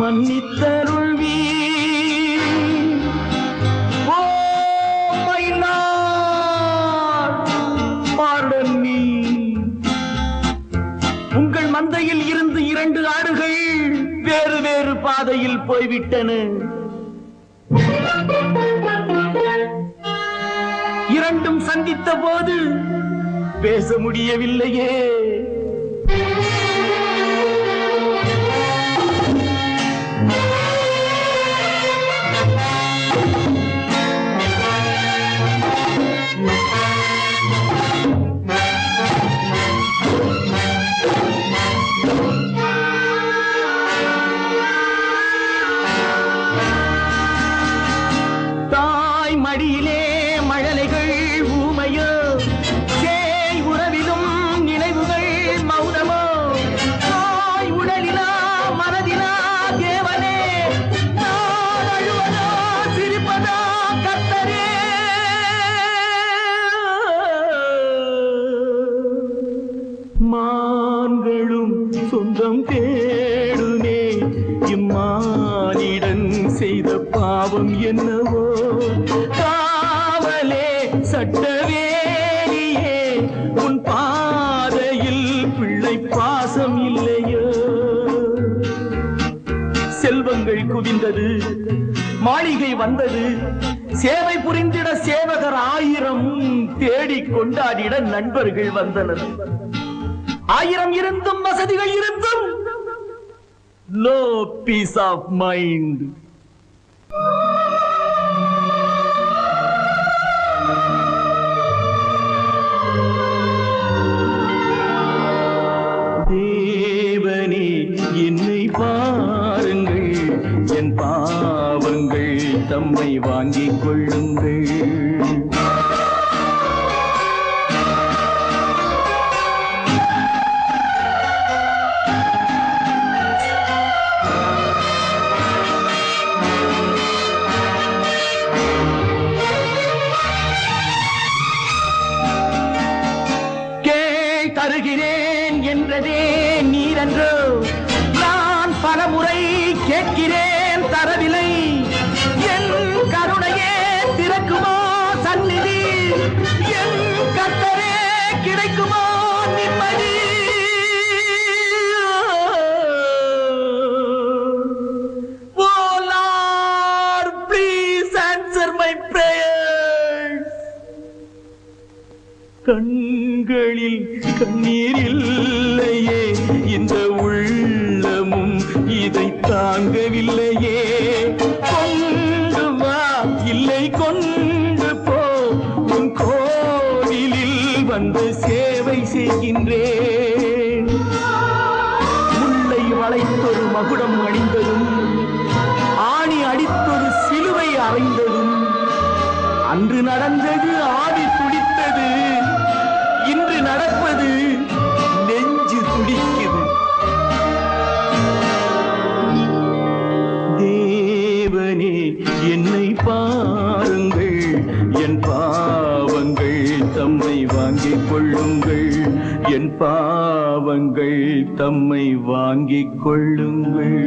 மன்னித்தருள்வீர். Oh my உங்கள் மந்தையில் இருந்து இரண்டு ஆடுகள் வேறு வேறு பாதையில் போய்விட்டன. இரண்டும் சந்தித்த போது பேச முடியவில்லையே. மான்களும் சொந்தம் தேடுமே இம்மானிடன் செய்த பாவம் என்னவோ? காவலே சட்டவேலியே. உன் பாதையில் பிள்ளை பாசம் இல்லையோ? செல்வங்கள் குவிந்தது மாளிகை வந்தது. சேவை புரிந்திட சேவகர் ஆயிரம் தேடிக் கொண்டாடிட நண்பர்கள் வந்தனர். ஆயிரம் இருந்தும் வசதிகள் இருந்தும். நோ பீஸ் ஆஃப் மைண்ட் தேவனே என்னை பாருங்கள். என் பாவங்கள் தம்மை வாங்கிக் கொள்ளுங்கள். வாழ்கிறேன் என்றதே நீரன்றோ. நான் பலமுறை கேட்கிறேன் தரவில்லை. கண்களில் கண்ணீர் இல்லையே. இந்த உள்ளமும் இதை தாங்கவில்லையே. கொண்டு வா இல்லை கொண்டு போ. உன் கோவிலில் வந்து சேவை செய்கின்றேன். முல்லை வளைத்தொரு மகுடம் அணிந்ததும் ஆணி அடித்தொரு சிலுவை அறைந்ததும் அன்று நடந்தது ஆவி துடித்தது. இன்று நடப்பது நெஞ்சு துடிக்குது தேவனே என்னை பாருங்கள். என் பாவங்கள் தம்மை வாங்கிக் கொள்ளுங்கள். என் பாவங்கள் தம்மை வாங்கிக் கொள்ளுங்கள்.